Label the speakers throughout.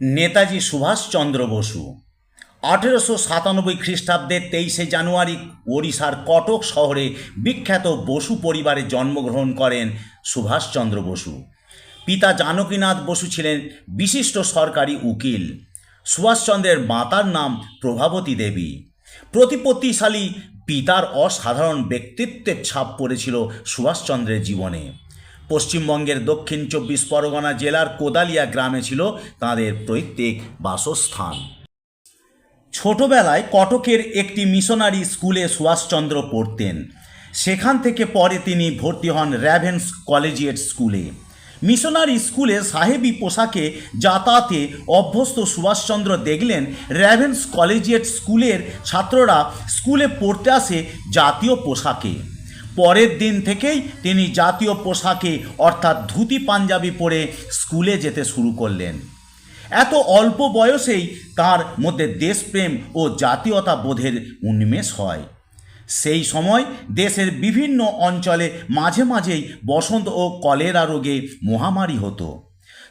Speaker 1: নেতাজি সুভাষচন্দ্র বসু। আঠেরোশো সাতানব্বই খ্রিস্টাব্দের তেইশে জানুয়ারি ওড়িশার কটক শহরে বিখ্যাত বসু পরিবারে জন্মগ্রহণ করেন সুভাষচন্দ্র বসু। পিতা জানকীনাথ বসু ছিলেন বিশিষ্ট সরকারি উকিল। সুভাষচন্দ্রের মাতার নাম প্রভাবতী দেবী। প্রতিপত্তিশালী পিতার অসাধারণ ব্যক্তিত্বের ছাপ পড়েছিল সুভাষচন্দ্রের জীবনে। পশ্চিমবঙ্গের দক্ষিণ চব্বিশ পরগনা জেলার কোদালিয়া গ্রামে ছিল তাঁদের প্রত্যেক বাসস্থান। ছোটবেলায় কটকের একটি মিশনারি স্কুলে সুভাষচন্দ্র পড়তেন। সেখান থেকে পরে তিনি ভর্তি হন র্যাভেন্স কলেজিয়েট স্কুলে। মিশনারি স্কুলে সাহেবি পোশাকে যাতায়াতে অভ্যস্ত সুভাষচন্দ্র দেখলেন র্যাভেন্স কলেজিয়েট স্কুলের ছাত্ররা স্কুলে পড়তে আসে জাতীয় পোশাকে। পরের দিন থেকেই তিনি জাতীয় পোশাকে, অর্থাৎ ধুতি পাঞ্জাবি পরে স্কুলে যেতে শুরু করলেন। এত অল্প বয়সেই তার মধ্যে দেশপ্রেম ও জাতীয়তা বোধের উন্মেষ হয়। সেই সময় দেশের বিভিন্ন অঞ্চলে মাঝে মাঝেই বসন্ত ও কলেরা রোগে মহামারী হতো।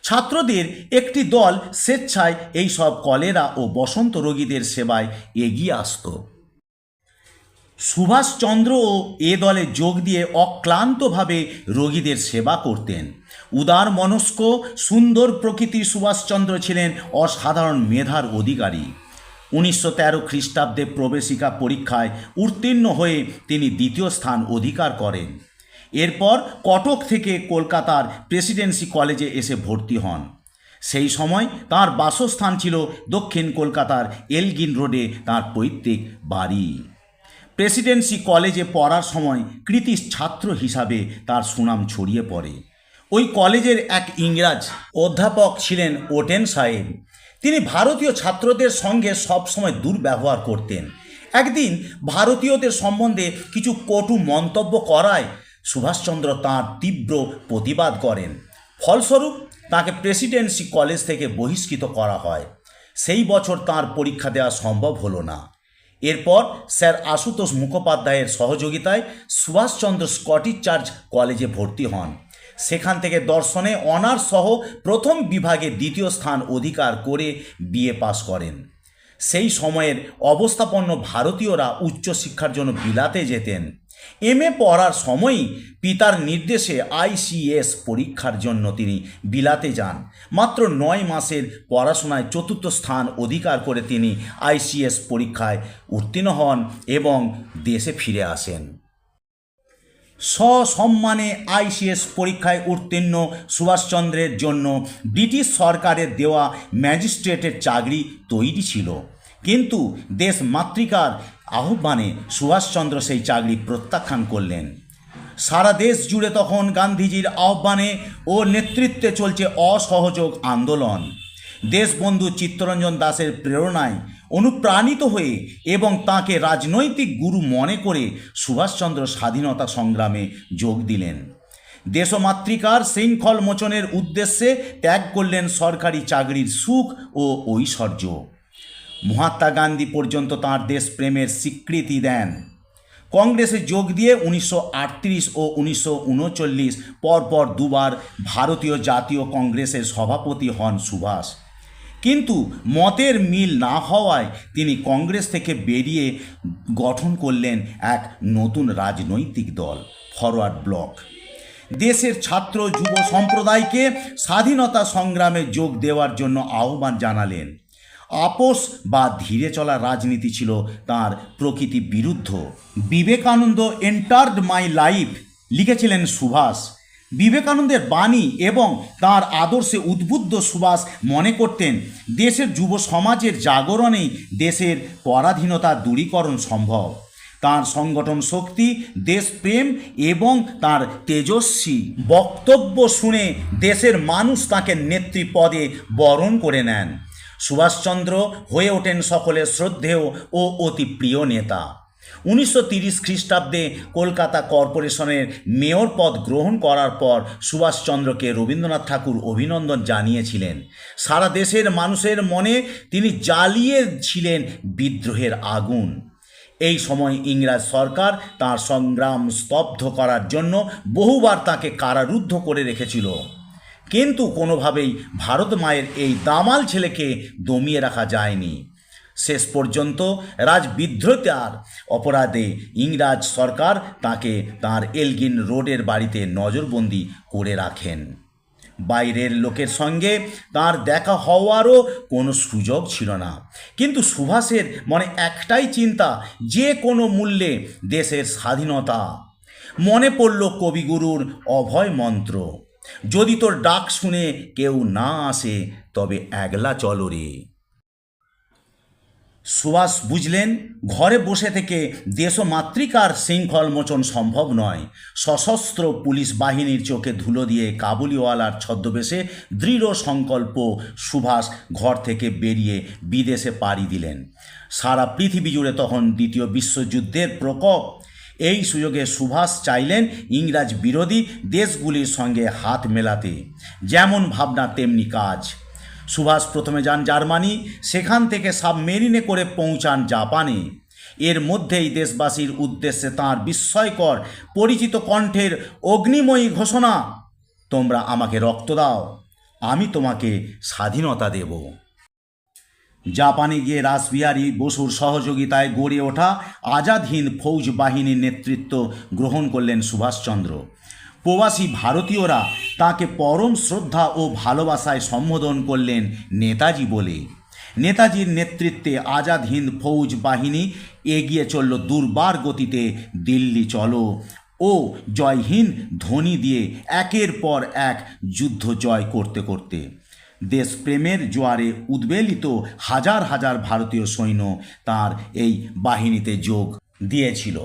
Speaker 1: ছাত্রদের একটি দল স্বেচ্ছায় এইসব কলেরা ও বসন্ত রোগীদের সেবায় এগিয়ে আসতো। সুভাষচন্দ্রও এ দলে যোগ দিয়ে অক্লান্তভাবে রোগীদের সেবা করতেন। উদার মনস্ক, সুন্দর প্রকৃতির সুভাষচন্দ্র ছিলেন অসাধারণ মেধার অধিকারী। উনিশশো তেরো খ্রিস্টাব্দে প্রবেশিকা পরীক্ষায় উত্তীর্ণ হয়ে তিনি দ্বিতীয় স্থান অধিকার করেন। এরপর কটক থেকে কলকাতার প্রেসিডেন্সি কলেজে এসে ভর্তি হন। সেই সময় তার বাসস্থান ছিল দক্ষিণ কলকাতার এলগিন রোডে তার পৈতৃক বাড়ি। প্রেসিডেন্সি কলেজে পড়ার সময় কৃতি ছাত্র হিসাবে তার সুনাম ছড়িয়ে পড়ে। ওই কলেজের এক ইংরাজ অধ্যাপক ছিলেন ওটেন সাহেব তিনি ভারতীয় ছাত্রদের সঙ্গে সবসময় দুর্ব্যবহার করতেন। একদিন ভারতীয়দের সম্বন্ধে কিছু কটু মন্তব্য করায় সুভাষচন্দ্র তাঁর তীব্র প্রতিবাদ করেন। ফলস্বরূপ তাকে প্রেসিডেন্সি কলেজ থেকে বহিষ্কৃত করা হয়। সেই বছর তার পরীক্ষা দেওয়া সম্ভব হলো না। এরপর স্যার আশুতোষ মুখোপাধ্যায়ের সহযোগিতায় সুভাষচন্দ্র স্কটিশ চার্চ কলেজে ভর্তি হন। সেখান থেকে দর্শনে অনার্স সহ প্রথম বিভাগে দ্বিতীয় স্থান অধিকার করে বিএ পাস করেন। সেই সময়ের অবস্থাপন্ন ভারতীয়রা উচ্চশিক্ষার জন্য বিলাতে যেতেন। এম এ পড়ার সময়ই পিতার নির্দেশে আইসিএস পরীক্ষার জন্য তিনি বিলাতে যান। মাত্র নয় মাসের পড়াশোনায় চতুর্থ স্থান অধিকার করে তিনি আইসিএস পরীক্ষায় উত্তীর্ণ হন এবং দেশে ফিরে আসেন। সসম্মানে আইসিএস পরীক্ষায় উত্তীর্ণ সুভাষচন্দ্রের জন্য ব্রিটিশ সরকারের দেওয়া ম্যাজিস্ট্রেটের চাকরি তৈরি ছিল। কিন্তু দেশ মাতৃকার আহ্বানে সুভাষচন্দ্র সেই চাকরি প্রত্যাখ্যান করলেন। সারা দেশ জুড়ে তখন গান্ধীজির আহ্বানে ও নেতৃত্বে চলছে অসহযোগ আন্দোলন। দেশবন্ধু চিত্তরঞ্জন দাসের প্রেরণায় অনুপ্রাণিত হয়ে এবং তাকে রাজনৈতিক গুরু মনে করে সুভাষচন্দ্র স্বাধীনতা সংগ্রামে যোগ দিলেন। দেশমাতৃকার শৃঙ্খল মোচনের উদ্দেশ্যে ত্যাগ করলেন সরকারি চাকরির সুখ ও ঐশ্বর্য। মহাত্মা গান্ধী পর্যন্ত তাঁর দেশপ্রেমের স্বীকৃতি দেন। কংগ্রেসে যোগ দিয়ে উনিশশো আটত্রিশ ও উনিশশো উনচল্লিশ পরপর দুবার ভারতীয় জাতীয় কংগ্রেসের সভাপতি হন সুভাষ। কিন্তু মতের মিল না হওয়ায় তিনি কংগ্রেস থেকে বেরিয়ে গঠন করলেন এক নতুন রাজনৈতিক দল ফরওয়ার্ড ব্লক। দেশের ছাত্র যুব সম্প্রদায়কে স্বাধীনতা সংগ্রামে যোগ দেওয়ার জন্য আহ্বান জানালেন। আপোষ বা ধীরে চলা রাজনীতি ছিল তার প্রকৃতি বিরুদ্ধ। বিবেকানন্দ এন্টার্ড মাই লাইফ লিখেছিলেন সুভাষ। বিবেকানন্দের বাণী এবং তার আদর্শে উদ্বুদ্ধ সুভাষ মনে করতেন, দেশের যুব সমাজের জাগরণেই দেশের পরাধীনতা দূরীকরণ সম্ভব। তার সংগঠন শক্তি, দেশপ্রেম এবং তার তেজস্বী বক্তব্য শুনে দেশের মানুষ তাকে নেতৃপদে বরণ করে নেন। সুভাষচন্দ্র হয়ে ওঠেন সকলের শ্রদ্ধেয় ও অতি প্রিয় নেতা। উনিশশো তিরিশ খ্রিস্টাব্দে কলকাতা কর্পোরেশনের মেয়র পদ গ্রহণ করার পর সুভাষচন্দ্রকে রবীন্দ্রনাথ ঠাকুর অভিনন্দন জানিয়েছিলেন। সারা দেশের মানুষের মনে তিনি জ্বালিয়েছিলেন বিদ্রোহের আগুন। এই সময় ইংরাজ সরকার তার সংগ্রাম স্তব্ধ করার জন্য বহুবার তাকে কারারুদ্ধ করে রেখেছিল। কিন্তু কোনোভাবেই ভারত মায়ের এই দামাল ছেলেকে দমিয়ে রাখা যায়নি। শেষ পর্যন্ত রাজবিদ্রোতার অপরাধে ইংরাজ সরকার তাকে তার এলগিন রোডের বাড়িতে নজরবন্দি করে রাখেন। বাইরের লোকের সঙ্গে তার দেখা হওয়ারও কোনো সুযোগ ছিল না। কিন্তু সুভাষের মনে একটাই চিন্তা, যে কোনো মূল্যে দেশের স্বাধীনতা। মনে পড়ল কবিগুরুর অভয় মন্ত্র। যদি তোর ডাক শুনে কেউ না আসে, তবে একলা চলো রে। সুভাষ বুঝলেন, ঘরে বসে থেকে দেশ মাতৃকার শৃঙ্খল মোচন সম্ভব নয়। সশস্ত্র পুলিশ বাহিনীর চোখে ধুলো দিয়ে কাবুলিওয়ালার ছদ্মবেশে দৃঢ় সংকল্প সুভাষ ঘর থেকে বেরিয়ে বিদেশে পাড়ি দিলেন। সারা পৃথিবী জুড়ে তখন দ্বিতীয় বিশ্বযুদ্ধের প্রকোপ এই সুযোগে সুভাষ চাইলেন ইংরাজ বিরোধী দেশগুলির সঙ্গে হাত মেলাতে। যেমন ভাবনা, তেমনি কাজ। সুভাষ প্রথমে যান জার্মানি, সেখান থেকে সাবমেরিনে করে পৌঁছান জাপানে। এর মধ্যেই দেশবাসীর উদ্দেশ্যে তাঁর বিস্ময়কর পরিচিত কণ্ঠের অগ্নিময়ী ঘোষণা, তোমরা আমাকে রক্ত দাও, আমি তোমাকে স্বাধীনতা দেব। জাপানে গিয়ে রাসবিহারী বসুর সহযোগিতায় গড়ে ওঠা আজাদ হিন্দ ফৌজ বাহিনীর নেতৃত্ব গ্রহণ করলেন সুভাষচন্দ্র। প্রবাসী ভারতীয়রা তাকে পরম শ্রদ্ধা ও ভালোবাসায় সম্বোধন করলেন নেতাজি বলে। নেতাজির নেতৃত্বে আজাদ হিন্দ ফৌজ বাহিনী এগিয়ে চলল দুর্বার গতিতে, দিল্লি চলো ও জয় হিন্দ ধ্বনি দিয়ে একের পর এক যুদ্ধ জয় করতে করতে। দেশপ্রেমের জোয়ারে উদ্বেলিত হাজার হাজার ভারতীয় সৈন্য তার এই বাহিনীতে যোগ দিয়েছিল।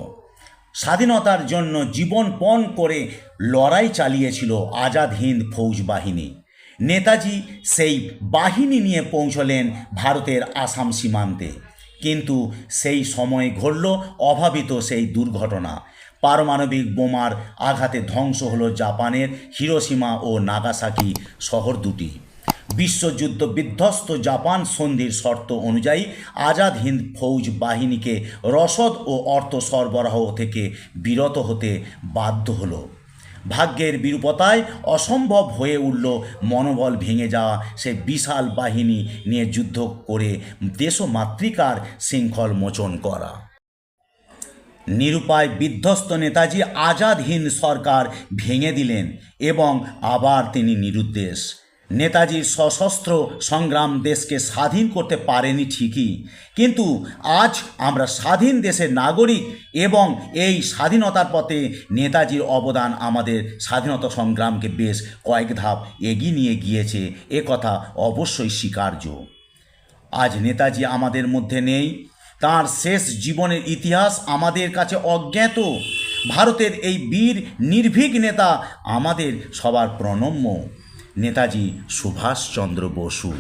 Speaker 1: স্বাধীনতার জন্য জীবন পণ করে লড়াই চালিয়েছিল আজাদ হিন্দ ফৌজ বাহিনী। নেতাজি সেই বাহিনী নিয়ে পৌঁছলেন ভারতের আসাম সীমান্তে। কিন্তু সেই সময়ে ঘটল অভাবিত সেই দুর্ঘটনা। পারমাণবিক বোমার আঘাতে ধ্বংস হলো জাপানের হিরোসীমা ও নাগাসাকি শহর দুটি। বিশ্বযুদ্ধ বিধ্বস্ত জাপান সন্ধির শর্ত অনুযায়ী আজাদ হিন্দ ফৌজ বাহিনীকে রসদ ও অর্থ সরবরাহ থেকে বিরত হতে বাধ্য হলো। ভাগ্যের বিরূপতায় অসম্ভব হয়ে উঠল মনোবল ভেঙে যাওয়া সে বিশাল বাহিনী নিয়ে যুদ্ধ করে দেশ ও মাতৃকার শৃঙ্খল মোচন করা। নিরুপায় বিধ্বস্ত নেতাজি আজাদ হিন্দ সরকার ভেঙে দিলেন এবং আবার তিনি নিরুদ্দেশ। নেতাজির সশস্ত্র সংগ্রাম দেশকে স্বাধীন করতে পারেনি ঠিকই। কিন্তু আজ আমরা স্বাধীন দেশের নাগরিক এবং এই স্বাধীনতার পথে নেতাজির অবদান আমাদের স্বাধীনতা সংগ্রামকে বেশ কয়েক ধাপ এগিয়ে নিয়ে গিয়েছে, এ কথা অবশ্যই স্বীকার্য। আজ নেতাজি আমাদের মধ্যে নেই, তার শেষ জীবনের ইতিহাস আমাদের কাছে অজ্ঞাত। ভারতের এই বীর, নির্ভীক নেতা আমাদের সবার প্রণম্য। নেতাজি সুভাষচন্দ্র বসু।